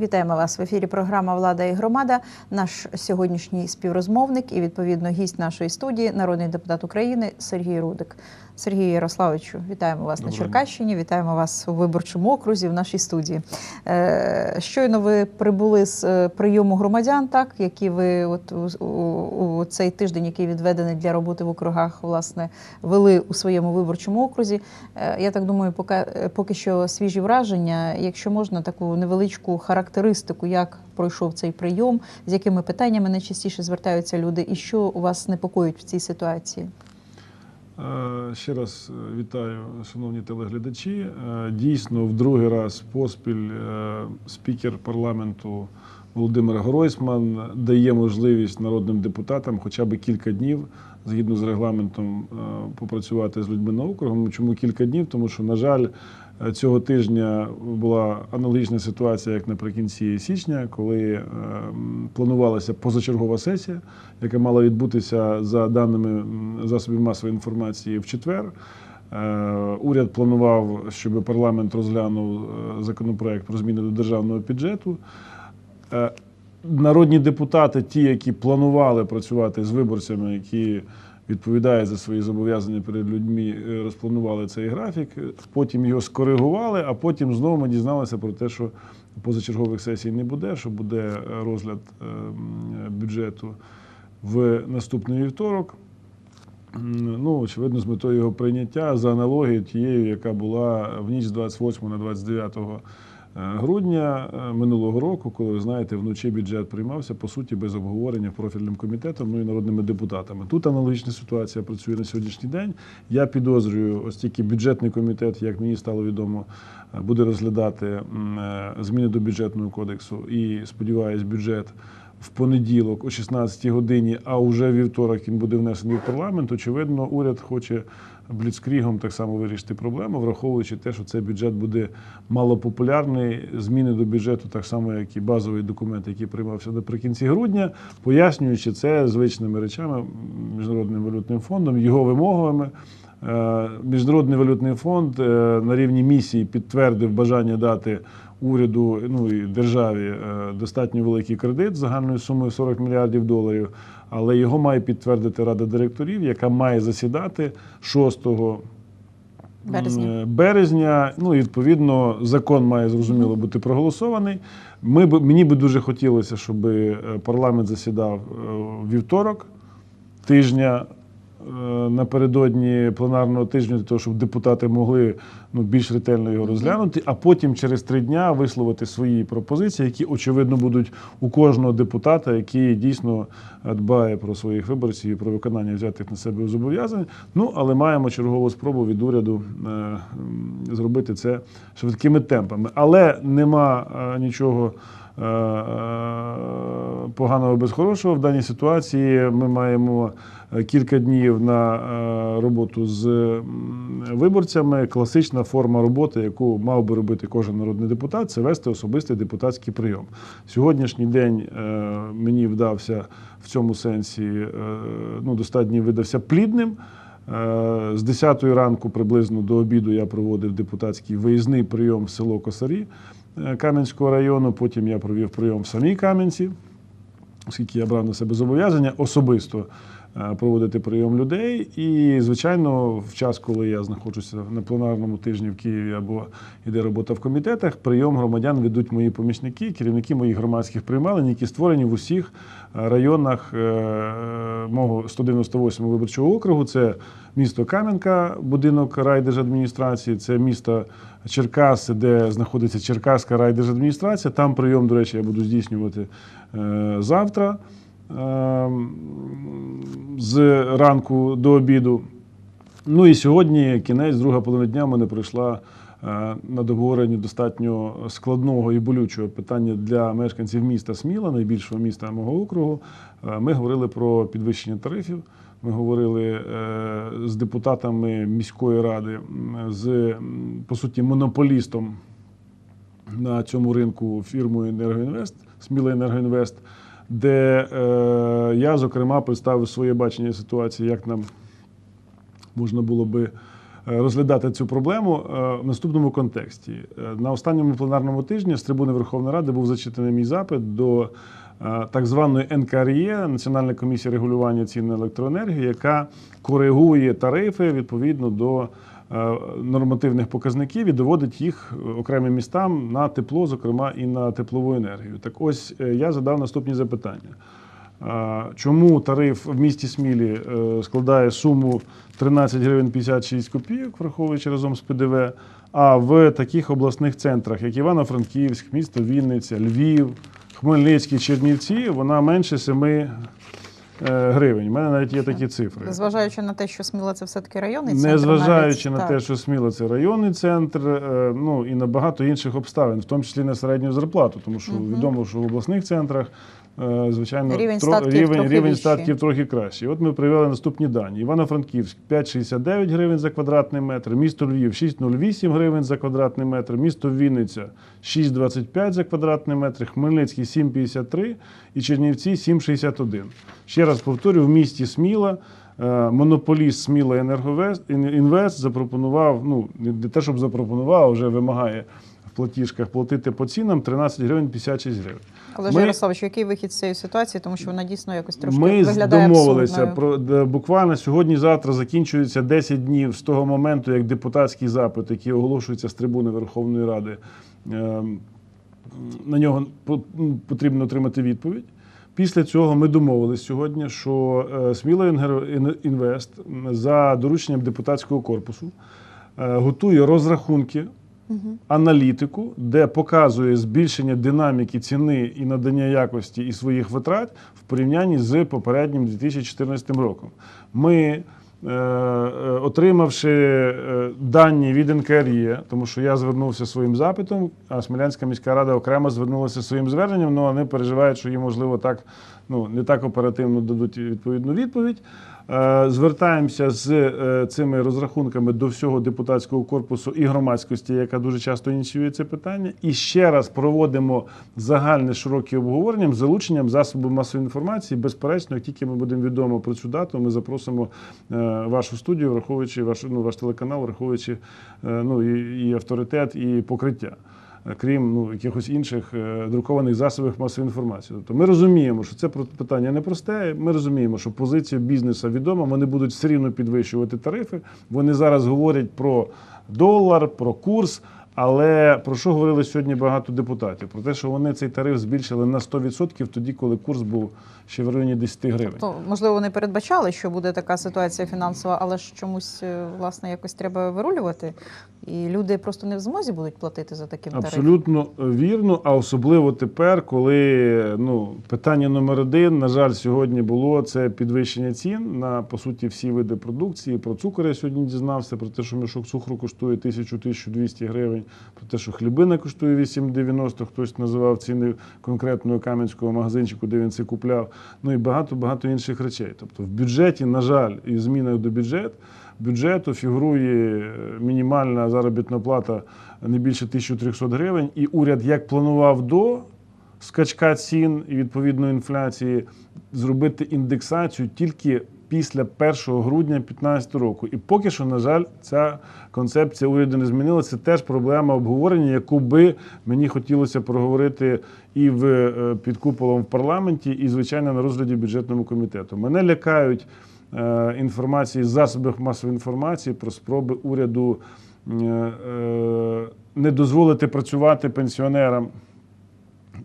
Вітаємо вас в ефірі. Програма Влада і громада. Наш сьогоднішній співрозмовник і відповідно гість нашої студії, народний депутат України Сергій Рудик. Сергію Ярославовичу, вітаємо вас Доброго на Черкащині. Вітаємо вас у виборчому окрузі в нашій студії. Е, Щойно ви прибули з е, прийому громадян, так які ви от у, у, у цей тиждень, який відведений для роботи в округах, власне, вели у своєму виборчому окрузі. Е, Я так думаю, поки, поки що свіжі враження. Якщо можна, таку невеличку характеристику, як пройшов цей прийом, з якими питаннями найчастіше звертаються люди, і що у вас непокоїть в цій ситуації? Е, Ще раз е, вітаю, шановні телеглядачі. Е, Дійсно, в другий раз поспіль спікер парламенту Володимир Гройсман дає можливість народним депутатам хоча б кілька днів, згідно з регламентом, попрацювати з людьми на округом. Чому кілька днів? Тому що, на жаль, цього тижня була аналогічна ситуація, як наприкінці січня, коли е, планувалася позачергова сесія, яка мала відбутися за даними засобів масової інформації в четвер. Е, Уряд планував, щоб парламент розглянув е, законопроект про зміни до державного бюджету. Е, Народні депутати, ті, які планували працювати з виборцями, які відповідають за свої зобов'язання перед людьми, е, розпланували цей графік. Потім його скоригували, а потім знову ми дізналися про те, що позачергових сесій не буде, що буде е, розгляд е, бюджету в наступний вівторок. Ну, очевидно, з метою його прийняття за аналогією тією, яка була в ніч з 28 на 29 е, грудня е, минулого року, коли ви знаєте, вночі бюджет приймався по суті без обговорення профільним комітетом, ну і народними депутатами. Тут аналогічна ситуація працює на сьогоднішній день. Я підозрюю, ось тільки бюджетний комітет, як мені стало відомо, е, буде розглядати е, зміни до бюджетного кодексу і сподіваюсь, бюджет в понеділок о 16 годині, а вже вівторок він буде внесений в парламент. Очевидно, уряд хоче бліцкрігом так само вирішити проблему, враховуючи те, що цей бюджет буде малопопулярний. Зміни до бюджету, так само як і базовий документ, який приймався наприкінці грудня, пояснюючи це звичними речами міжнародним валютним фондом, його вимогами. Е, Міжнародний валютний фонд е, на рівні місії підтвердив бажання дати уряду ну і державі е, достатньо великий кредит загальною сумою 40 мільярдів доларів, але його має підтвердити Рада директорів, яка має засідати 6 Березня. Березня. Ну, і, відповідно, закон має зрозуміло бути проголосований. Ми б, мені би дуже хотілося, щоб е, парламент засідав е, вівторок тижня. Е, Напередодні пленарного тижня для того, щоб депутати могли ну, більш ретельно його розглянути, а потім через три дня висловити свої пропозиції, які очевидно будуть у кожного депутата, який дійсно е, дбає про своїх виборців і про виконання взятих на себе зобов'язань. Ну але маємо чергову спробу від уряду е, зробити це швидкими темпами. Але нема нічого. Е, е, Поганого без хорошого в даній ситуації ми маємо е, кілька днів на роботу з виборцями. Класична форма роботи, яку мав би робити кожен народний депутат, це вести особистий депутатський прийом. Сьогоднішній день мені вдався в цьому сенсі, ну достатньо видався плідним. З 10 ранку приблизно до обіду я проводив депутатський виїзний прийом в село Косарі Кам'янського району. Потім я провів прийом в самій Кам'янці, оскільки я брав на себе зобов'язання особисто е, проводити прийом людей. І, звичайно, в час, коли я знаходжуся на пленарному тижні в Києві або йде робота в комітетах, прийом громадян ведуть мої помічники, керівники моїх громадських приймалень, які створені в усіх е, районах е, мого 198 виборчого округу. Це місто Кам'янка, будинок райдержадміністрації, це місто Черкаси, де знаходиться Черкаська райдержадміністрація. Там прийом, до речі, я буду здійснювати е, завтра е, з ранку до обіду. Ну і сьогодні кінець, друга половина дня мене пройшла е, на договоренні достатньо складного і болючого питання для мешканців міста Сміла, найбільшого міста мого округу. Е, Ми говорили про підвищення тарифів. Ми говорили е, з депутатами міської ради, з по суті монополістом на цьому ринку фірмою Енергоінвест, Сміла Енергоінвест, де е, я, зокрема, представив своє бачення ситуації, як нам можна було би е, розглядати цю проблему е, в наступному контексті. Е, На останньому пленарному тижні з трибуни Верховної Ради був зачитаний мій запит до так званої НКРЄ, Національної комісії регулювання цін на електроенергію, яка коригує тарифи відповідно до нормативних показників і доводить їх е, окремим містам на тепло, зокрема і на теплову енергію. Так ось е, я задав наступні запитання. Чому тариф в місті Смілі е, складає суму 13 гривень 56 копійок, враховуючи разом з ПДВ, а в таких обласних центрах, як Івано-Франківськ, місто Вінниця, Львів, Хмельницький, Чернівці, вона менше 7 е, гривень. У мене навіть є такі цифри. Зважаючи на те, що Сміла це все-таки районний центр. Незважаючи навіть, на так. те, що Сміла це районний центр, е, ну і на багато інших обставин, в тому числі на середню зарплату, тому що угу. відомо, що в обласних центрах, е, звичайно, Рівень статків рівень, трохи рівень статків трохи кращий. От ми привели наступні дані: Івано-Франківськ 5,69 гривень за квадратний метр, місто Львів 6,08 гривень за квадратний метр, місто Вінниця 6,25 за квадратний метр, Хмельницький 7,53 і Чернівці 7,61. Ще раз повторю, в місті Сміла. Е, Монополіст Сміла Енерговест Інвест запропонував, ну не те, щоб запропонував, а вже вимагає в платіжках платити по цінам 13 гривень 56 гривень. Але ж Ярославович, який вихід з цієї ситуації, тому що вона дійсно якось трошки Ми виглядає домовилися про буквально сьогодні-завтра закінчується 10 днів з того моменту, як депутатський запит, який оголошується з трибуни Верховної Ради, ем, на нього потрібно отримати відповідь. Після цього ми домовились сьогодні, що е, Сміла Інвест за дорученням депутатського корпусу е, готує розрахунки аналітику, де показує збільшення динаміки ціни і надання якості і своїх витрат в порівнянні з попереднім 2014 роком. Ми, е, е, отримавши е, дані від НКРЄ, тому що я звернувся своїм запитом, а Смілянська міська рада окремо звернулася своїм зверненням, але вони переживають, що їм можливо так ну не так оперативно дадуть відповідну відповідь. Е, Звертаємося з е, цими розрахунками до всього депутатського корпусу і громадськості, яка дуже часто ініціює це питання, і ще раз проводимо загальне широке обговорення з залученням засобів масової інформації. Безперечно, як тільки ми будемо відомо про цю дату, ми запросимо е, вашу студію, враховуючи ваш, ну, ваш телеканал, враховуючи ну, і, і авторитет, і покриття. Крім ну, якихось інших е, друкованих засобів масової інформації. Тобто ми розуміємо, що це питання непросте. Ми розуміємо, що позиція бізнесу відома, вони будуть все рівно підвищувати тарифи. Вони зараз говорять про долар, про курс. Але про що говорили сьогодні багато депутатів? Про те, що вони цей тариф збільшили на 100% тоді, коли курс був ще в районі 10 гривень. То, можливо, вони передбачали, що буде така ситуація фінансова, але ж чомусь е, власне якось треба вирулювати, і люди просто не в змозі будуть платити за таким тарифом. Абсолютно вірно, а особливо тепер, коли ну, питання номер один, на жаль, сьогодні було це підвищення цін на по суті всі види продукції. Про цукор я сьогодні дізнався, про те, що мішок цукру коштує 1000-1200 гривень, про те, що хлібина коштує 8,90, хтось називав ціни конкретного кам'янського магазинчику, де він це купляв. Ну і багато багато інших речей. Тобто в бюджеті, на жаль, і в змінах до бюджету бюджету фігурує е, мінімальна заробітна плата не більше 1300 гривень, і уряд як планував до скачка цін і відповідної інфляції зробити індексацію тільки після 1 грудня 2015 року. І поки що, на жаль, ця концепція уряду не змінилася. Це теж проблема обговорення, яку би мені хотілося проговорити і в е, під куполом в парламенті, і звичайно на розгляді бюджетному комітету. Мене лякають інформації з засобів масової інформації про спроби уряду е, е, не дозволити працювати пенсіонерам.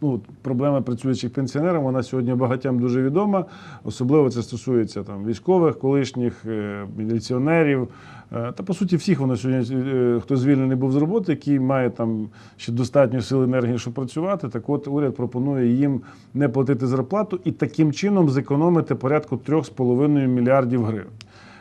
Ну, проблема працюючих пенсіонерів, вона сьогодні багатьом дуже відома. Особливо це стосується там військових, колишніх е, міліціонерів. Е, Та по суті, всіх воно сьогодні, е, хто звільнений був з роботи, який має там ще достатньо сил енергії, щоб працювати. Так от уряд пропонує їм не платити зарплату і таким чином зекономити порядку 3,5 мільярдів гривень.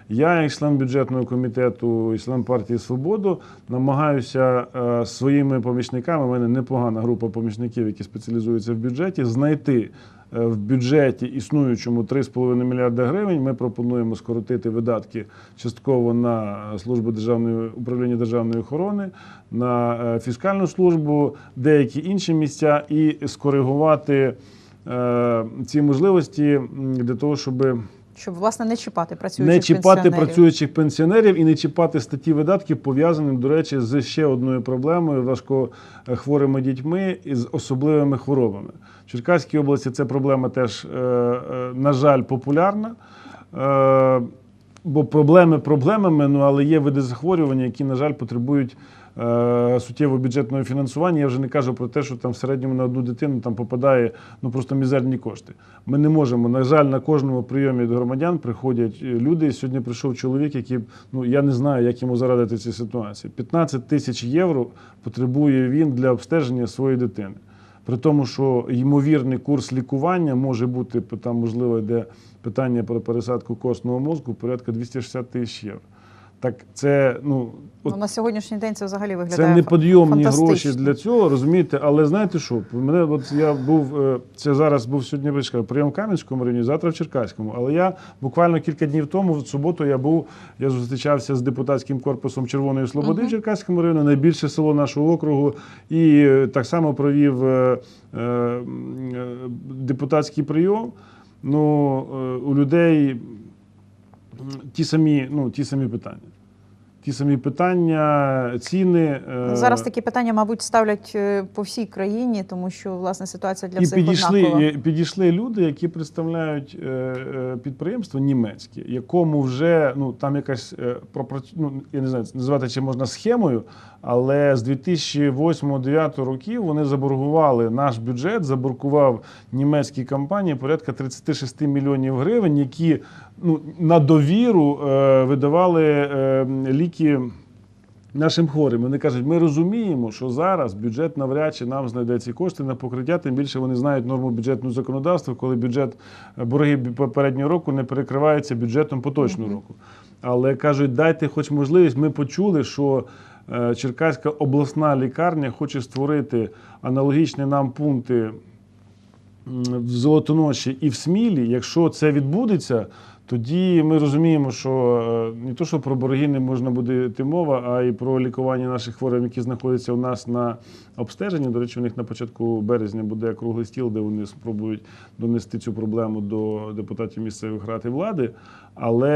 Я, як член бюджетного комітету і член партії Свободу, намагаюся е, своїми помічниками. У мене непогана група помічників, які спеціалізуються в бюджеті, знайти е, в бюджеті існуючому 3,5 мільярда гривень. Ми пропонуємо скоротити видатки частково на службу державної управління державної охорони, на е, фіскальну службу, деякі інші місця і скоригувати е, ці можливості для того, щоб Щоб власне не чіпати працюючих не чіпати пенсіонерів. працюючих пенсіонерів і не чіпати статті видатків, пов'язаним, до речі, з ще одною проблемою важкохворими дітьми і з особливими хворобами. В Черкаській області ця проблема теж, е, е, на жаль, популярна. Е, Бо проблеми проблемами, ну але є види захворювання, які, на жаль, потребують е, суттєвого бюджетного фінансування. Я вже не кажу про те, що там в середньому на одну дитину там попадає ну просто мізерні кошти. Ми не можемо. На жаль, на кожному прийомі до громадян приходять е, люди. Сьогодні прийшов чоловік, який ну я не знаю, як йому зарадити цій ситуації. 15 тисяч євро потребує він для обстеження своєї дитини. При тому, що ймовірний курс лікування може бути там, можливо, йде питання про пересадку костного мозку порядка 260 тисяч євро. Так це ну от Ну, на сьогоднішній день це взагалі виглядає це неподйомні гроші для цього, розумієте? Але знаєте що? Мене от я був е, це зараз був сьогодні вишка прийом в Кам'янському районі, завтра в Черкаському. Але я буквально кілька днів тому, в суботу, я був, я зустрічався з депутатським корпусом Червоної Слободи в Черкаському районі, найбільше село нашого округу, і е, так само провів е, е, е, депутатський прийом. Ну, е, у людей ті самі, ну, ті самі питання. Ті самі питання, ціни. е, Ну, Зараз такі питання, мабуть, ставлять е, по всій країні, тому що власне ситуація для і всіх підійшли, однакова. і підійшли люди, які представляють е, підприємство німецьке, якому вже ну там якась ну, я не знаю, називати чи можна схемою, але з 2008-2009 років вони заборгували наш бюджет, заборгував німецькій компанії порядка 36 мільйонів гривень, які ну на довіру е, видавали е, ліки. Нашим хворим вони кажуть, ми розуміємо, що зараз бюджет навряд чи нам знайде ці кошти на покриття. Тим більше вони знають норму бюджетного законодавства, коли бюджет е, борги попереднього року не перекривається бюджетом поточного року. Але кажуть, дайте хоч можливість. Ми почули, що Черкаська обласна лікарня хоче створити аналогічні нам пункти в Золотоноші і в Смілі. Якщо це відбудеться, тоді ми розуміємо, що е, не то, що про борги не можна буде йти мова, а й про лікування наших хворих, які знаходяться у нас на обстеженні. До речі, у них на початку березня буде круглий стіл, де вони спробують донести цю проблему до депутатів місцевих рад і влади. Але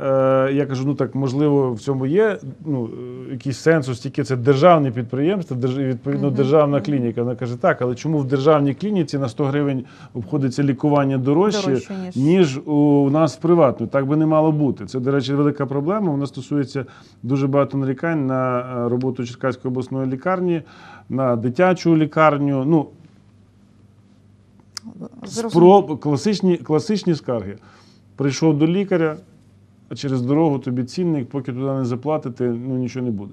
е, я кажу, ну так можливо, в цьому є ну, якийсь сенс, оскільки це державне підприємство, держ, відповідно державна клініка. Вона каже, так, але чому в державній клініці на 100 гривень обходиться лікування дорожче, Дорожче, ніж- ніж у нас в приватну. Так би не мало бути. Це, до речі, велика проблема. Вона стосується дуже багато нарікань на е, роботу Черкаської обласної лікарні, на дитячу лікарню. Ну, Зрозуміло. Спроб, класичні, класичні скарги. Прийшов до лікаря, а через дорогу тобі цінник, поки туди не заплатити, ну нічого не буде.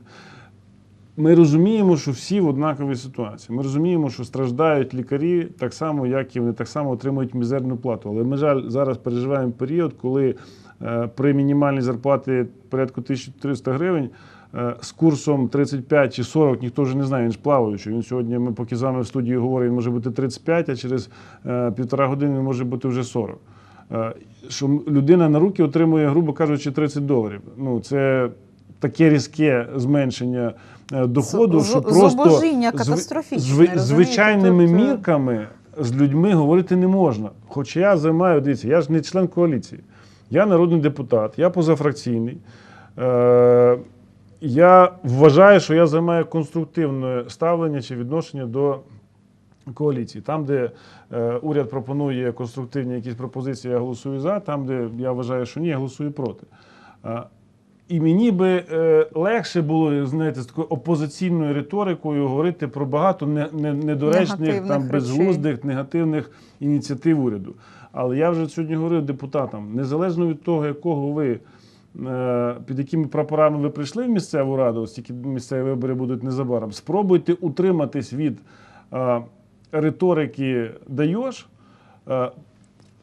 Ми розуміємо, що всі в однаковій ситуації. Ми розуміємо, що страждають лікарі так само, як і вони так само отримують мізерну плату. Але ми жаль, зараз переживаємо період, коли е, при мінімальній зарплаті порядку 1300 гривень е, з курсом 35 чи 40, ніхто вже не знає, він ж плаваючий. Він сьогодні, ми поки з вами в студії говоримо, він може бути 35, а через е, півтора години він може бути вже 40. Е, Що людина на руки отримує, грубо кажучи, 30 доларів. Ну, це таке різке зменшення е, доходу, З- що просто розумієте? звичайними Тут, е, мірками з людьми говорити не можна. Хоча я займаю, дивіться, я ж не член коаліції, я народний депутат, я позафракційний. Е, я вважаю, що я займаю конструктивне ставлення чи відношення до коаліції. Там, де е, уряд пропонує конструктивні якісь пропозиції, я голосую за, там, де я вважаю, що ні, я голосую проти. Е, і мені би е, легше було знаєте, з такою опозиційною риторикою говорити про багато не, не, недоречних, Негативних там, речей. безглуздих, негативних ініціатив уряду. Але я вже сьогодні говорив депутатам, незалежно від того, якого ви. е, Під якими прапорами ви прийшли в місцеву раду, оскільки місцеві вибори будуть незабаром, спробуйте утриматись від е, риторики даєш, е,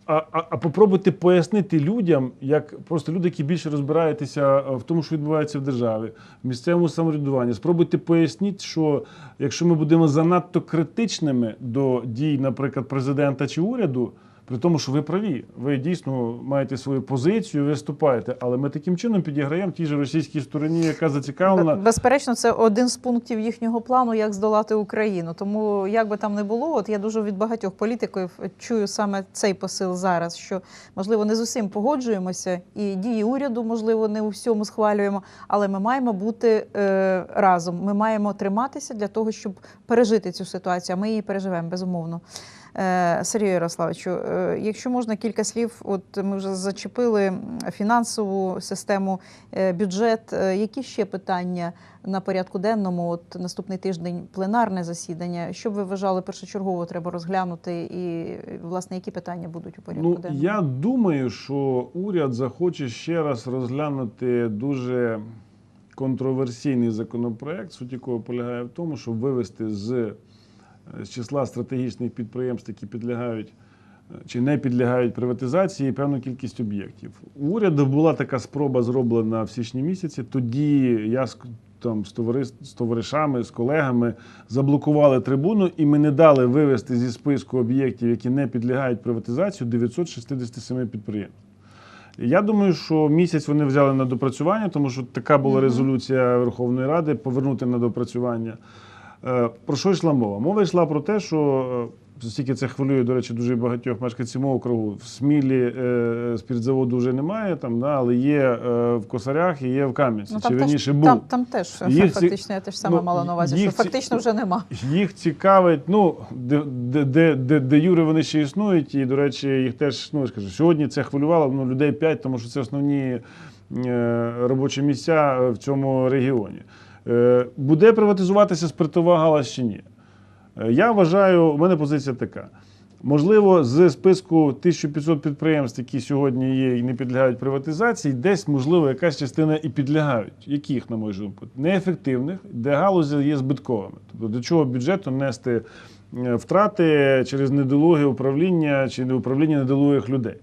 а, а, а попробуйте пояснити людям, як просто люди, які більше розбираються е, в тому, що відбувається в державі, в місцевому самоврядуванні. Спробуйте пояснити, що якщо ми будемо занадто критичними до дій, наприклад, президента чи уряду, При тому, що ви праві, ви дійсно маєте свою позицію, виступаєте, але ми таким чином підіграємо тій же російській стороні, яка зацікавлена. Безперечно, це один з пунктів їхнього плану, як здолати Україну. Тому як би там не було, от я дуже від багатьох політиків чую саме цей посил зараз, що можливо не з усім погоджуємося, і дії уряду, можливо, не у всьому схвалюємо, але ми маємо бути е, разом. Ми маємо триматися для того, щоб пережити цю ситуацію. А ми її переживемо безумовно. Е, Сергію Ярославовичу, е, якщо можна кілька слів, от ми вже зачепили фінансову систему, е, бюджет. Які ще питання на порядку денному? От наступний тиждень пленарне засідання. Що б ви вважали першочергово треба розглянути, і власне які питання будуть у порядку Ну, денному? я думаю, що уряд захоче ще раз розглянути дуже контроверсійний законопроект, суть якого полягає в тому, щоб вивести з, з числа стратегічних підприємств, які підлягають е, чи не підлягають приватизації, певну кількість об'єктів. У уряду була така спроба зроблена в січні місяці. Тоді я з там з, товариш, з товаришами, з колегами заблокували трибуну, і ми не дали вивести зі списку об'єктів, які не підлягають приватизації, 967 підприємств. Я думаю, що місяць вони взяли на допрацювання, тому що така була резолюція Верховної Ради повернути на допрацювання. Е, Про що йшла мова? Мова йшла про те, що е, оскільки це хвилює, до речі, дуже багатьох мешканців мого округу. В Смілі е, спіртзаводу вже немає, там, да, але є е, в Косарях і є в Кам'янці. Ну, чи теж, верніше був. там, там теж Їх фактично я теж саме ну, мала на увазі, їх ці- фактично вже нема. Їх цікавить, ну, де, де, де, де, де Юри вони ще існують, і, до речі, їх теж, ну, я скажу, сьогодні це хвилювало ну, людей 5, тому що це основні е, робочі місця е, в цьому регіоні. Е, буде приватизуватися спиртова галузь чи ні? Е, Я вважаю, у мене позиція така. Можливо, з списку 1500 підприємств, які сьогодні є і не підлягають приватизації, десь, можливо, якась частина і підлягають. Яких, на мою думку, неефективних, де галузі є збитковими. Тобто до чого бюджету нести е, втрати через недолуге управління чи управління недолугих людей.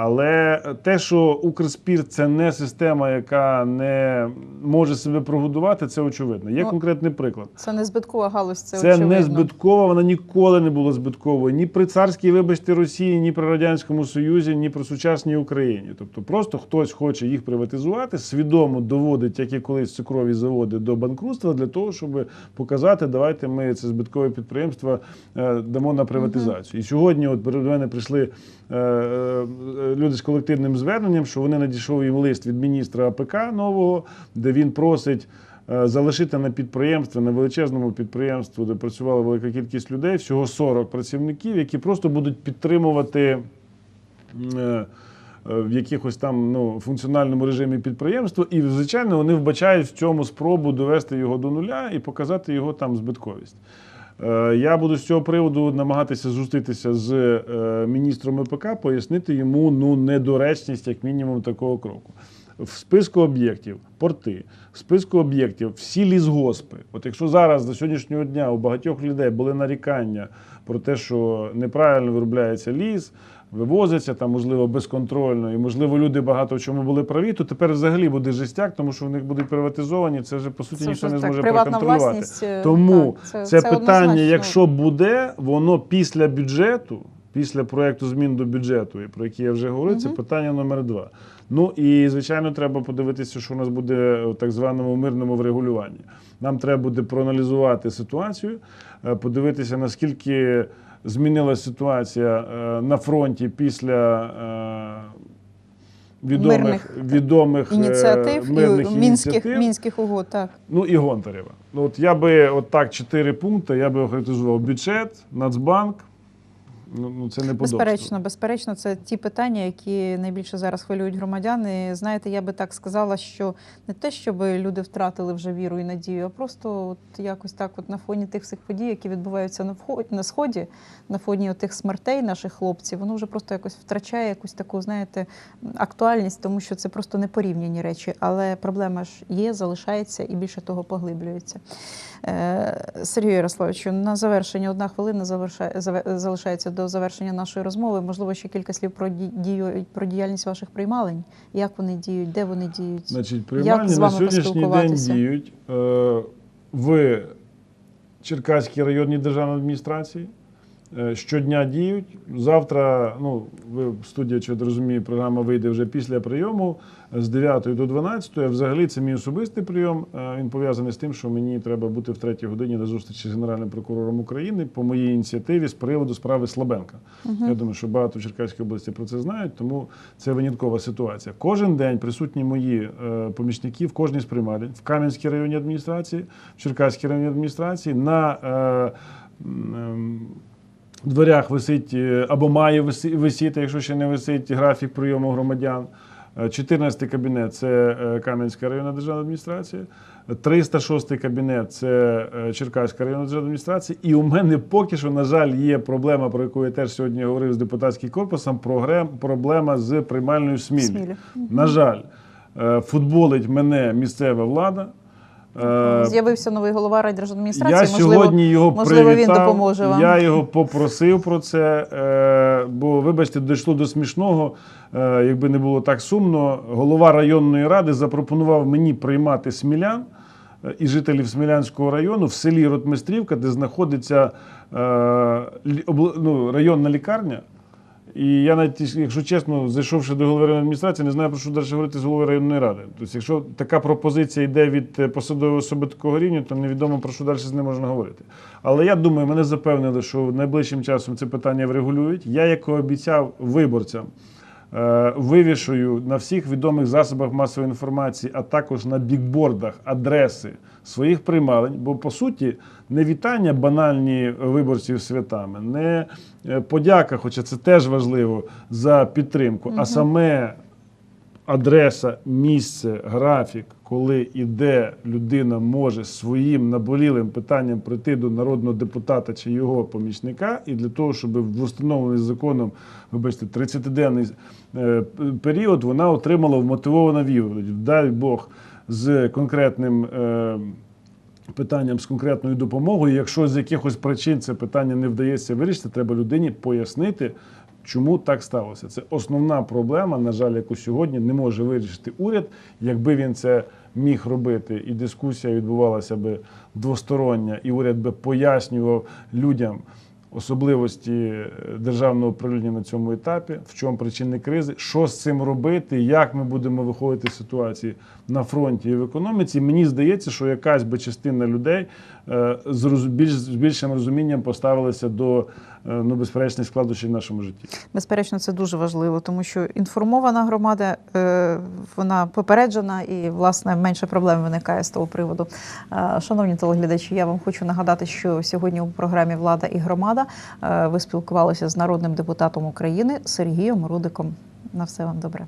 Але те, що Укрспір це не система, яка не може себе прогодувати, це очевидно. Є Ну, конкретний приклад. Це не збиткова галузь, це, Це, очевидно. не збиткова, вона ніколи не була збитковою ні при царській, вибачте, Росії, ні при Радянському Союзі, ні при сучасній Україні. Тобто просто хтось хоче їх приватизувати, свідомо доводить, як і колись цукрові заводи, до банкрутства для того, щоб показати, давайте ми це збиткове підприємство е, дамо на приватизацію. І сьогодні, от перед мене прийшли е, е, люди з колективним зверненням, що вони надійшов їм лист від міністра АПК нового, де він просить. е, Залишити на підприємстві, на величезному підприємстві, де працювала велика кількість людей, всього 40 працівників, які просто будуть підтримувати е, е, в якихось там ну, функціональному режимі підприємство, і, звичайно, вони вбачають в цьому спробу довести його до нуля і показати його там збитковість. Е, Я буду з цього приводу намагатися зустрітися з е, міністром ЕПК, пояснити йому ну, недоречність, як мінімум, такого кроку. В списку об'єктів порти, в списку об'єктів всі лісгоспи. От якщо зараз до сьогоднішнього дня у багатьох людей були нарікання про те, що неправильно виробляється ліс, вивозиться там, можливо, безконтрольно, і можливо, люди багато в чому були праві, то тепер взагалі буде жестяк, тому що вони будуть приватизовані. Це вже по суті Це ніхто не зможе проконтролювати. е, Тому так, це- це, це питання, однозначно. якщо буде, воно після бюджету, після проекту змін до бюджету, про який я вже говорив, це питання номер два. Ну і звичайно, треба подивитися, що у нас буде у так званому мирному врегулюванні. Нам треба буде проаналізувати ситуацію, е, подивитися, наскільки змінилася ситуація е, на фронті після. е, Відомих, Мирних відомих ініціатив мирних і мінських, ініціатив. мінських угод, так. Ну і Гонтарєва. Ну от я би от так чотири пункти, я би охарактеризував бюджет, Нацбанк. Ну, ну це не Безперечно, безперечно, це ті питання, які найбільше зараз хвилюють громадян. І знаєте, я би так сказала, що не те, щоб люди втратили вже віру і надію, а просто от якось так, от на фоні тих всіх подій, які відбуваються на вході на сході, на фоні тих смертей наших хлопців, воно вже просто якось втрачає якусь таку, знаєте, актуальність, тому що це просто не порівняні речі. Але проблема ж є, залишається і більше того поглиблюється. Е, Сергію Ярославовичу, на завершення одна хвилина залишається до завершення нашої розмови. Можливо, ще кілька слів про дію про діяльність ваших приймалень. Як вони діють, де вони діють? Значить, Як приймальні з на вами сьогоднішній день діють е, в Черкаській районній державній адміністрації щодня діють. Завтра, ну, ви в студії, очевидно, розумію, програма вийде вже після прийому з 9 до 12. А Взагалі це мій особистий прийом. Е, Він пов'язаний з тим, що мені треба бути в третій годині на зустрічі з Генеральним прокурором України по моїй ініціативі з приводу справи Слабенка. Я думаю, що багато в Черкаській області про це знають, тому це виняткова ситуація. Кожен день присутні мої е, помічники в кожній з приймалень, в Кам'янській районній адміністрації, в Черкаській районній адміністрації, на е, ем, дверях висить е, або має висіти, якщо ще не висить графік прийому громадян. Е, 14 кабінет це е, Кам'янська районна державна адміністрація. 306 кабінет це е, Черкаська районна державна адміністрація. І у мене поки що, на жаль, є проблема, про яку я теж сьогодні говорив з депутатським корпусом. Проблема з приймальною Смілі. Смілі. На жаль, е, футболить мене місцева влада. Е, З'явився новий голова райдержадміністрації. я можливо, сьогодні його можливо, привітав. він допоможе вам. Я його попросив про це, е, бо, вибачте, дійшло до смішного. Е, якби не було так сумно, голова районної ради запропонував мені приймати смілян і жителів Смілянського району в селі Ротмистрівка, де знаходиться ну, районна лікарня. І я навіть, якщо чесно, зайшовши до голови районної адміністрації, не знаю про що далі говорити з головою районної ради. Тобто, якщо така пропозиція йде від е, посадової особи такого рівня, то невідомо про що далі з ним можна говорити. Але я думаю, мене запевнили, що найближчим часом це питання врегулюють. Я, як обіцяв виборцям, е, вивішую на всіх відомих засобах масової інформації, а також на бікбордах адреси своїх приймалень, бо по суті не вітання банальні виборців святами, не е, подяка, хоча це теж важливо за підтримку, а саме адреса, місце, графік, коли іде людина може своїм наболілим питанням прийти до народного депутата чи його помічника, і для того, щоб в установлений законом, вибачте, 30-денний е, період вона отримала вмотивована відповідь. Дай Бог з конкретним. Питанням з конкретною допомогою. Якщо з якихось причин це питання не вдається вирішити, треба людині пояснити, чому так сталося. Це основна проблема, на жаль, яку сьогодні не може вирішити уряд. Якби він це міг робити, і дискусія відбувалася би двостороння, і уряд би пояснював людям. Особливості е, державного управління на цьому етапі, в чому причини кризи, що з цим робити, як ми будемо виходити з ситуації на фронті і в економіці. Мені здається, що якась би частина людей е, з більш з більшим розумінням поставилася до ну, безперечний складуші в нашому житті. Безперечно, це дуже важливо, тому що інформована громада, е, вона попереджена і, власне, менше проблем виникає з того приводу. Е, Шановні телеглядачі, я вам хочу нагадати, що сьогодні у програмі Влада і громада е, ви спілкувалися з народним депутатом України Сергієм Рудиком. На все вам добре.